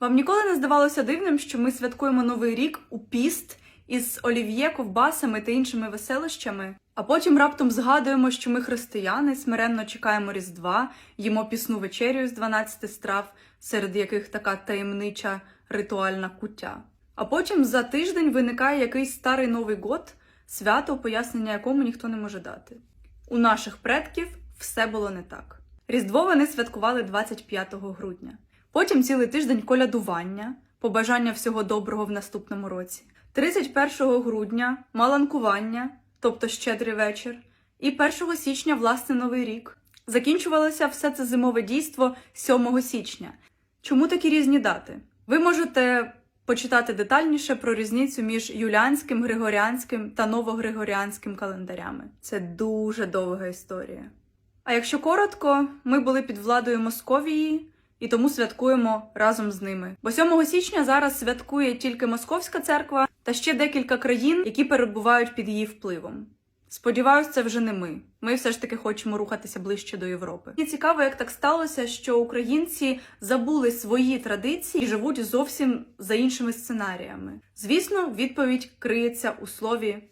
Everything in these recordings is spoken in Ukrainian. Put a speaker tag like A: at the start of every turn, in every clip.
A: Вам ніколи не здавалося дивним, що ми святкуємо новий рік у піст із олів'є, ковбасами та іншими веселищами, а потім раптом згадуємо, що ми християни, смиренно чекаємо Різдва, їмо пісну вечерю з 12 страв, серед яких така таємнича ритуальна куття. А потім за тиждень виникає якийсь старий Новий год, свято, пояснення якому ніхто не може дати. У наших предків все було не так. Різдво вони святкували 25 грудня. Потім цілий тиждень колядування, побажання всього доброго в наступному році. 31 грудня маланкування, тобто щедрий вечір, і 1 січня власне Новий рік. Закінчувалося все це зимове дійство 7 січня. Чому такі різні дати? Ви можете почитати детальніше про різницю між юліанським, григоріанським та новогригоріанським календарями. Це дуже довга історія. А якщо коротко, ми були під владою Московії і тому святкуємо разом з ними. Бо 7 січня зараз святкує тільки Московська церква та ще декілька країн, які перебувають під її впливом. Сподіваюсь, це вже не ми. Ми все ж таки хочемо рухатися ближче до Європи. Мені цікаво, як так сталося, що українці забули свої традиції і живуть зовсім за іншими сценаріями. Звісно, відповідь криється у слові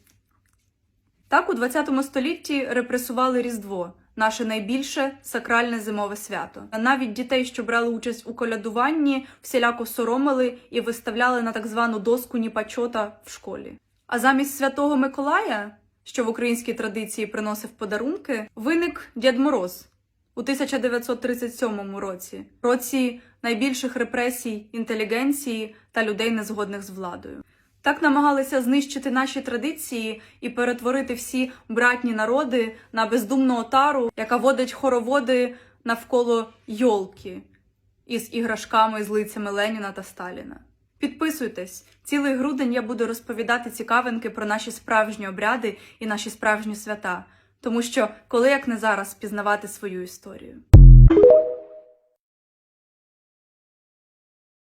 A: так, у 20 столітті репресували Різдво, наше найбільше сакральне зимове свято. Навіть дітей, що брали участь у колядуванні, всіляко соромили і виставляли на так звану доску ніпачота в школі. А замість святого Миколая, що в українській традиції приносив подарунки, виник Дід Мороз у 1937 році, році найбільших репресій інтелігенції та людей, незгодних з владою. Так намагалися знищити наші традиції і перетворити всі братні народи на бездумну отару, яка водить хороводи навколо йолки із іграшками з лицями Леніна та Сталіна. Підписуйтесь, цілий грудень я буду розповідати цікавинки про наші справжні обряди і наші справжні свята, тому що коли як не зараз пізнавати свою історію.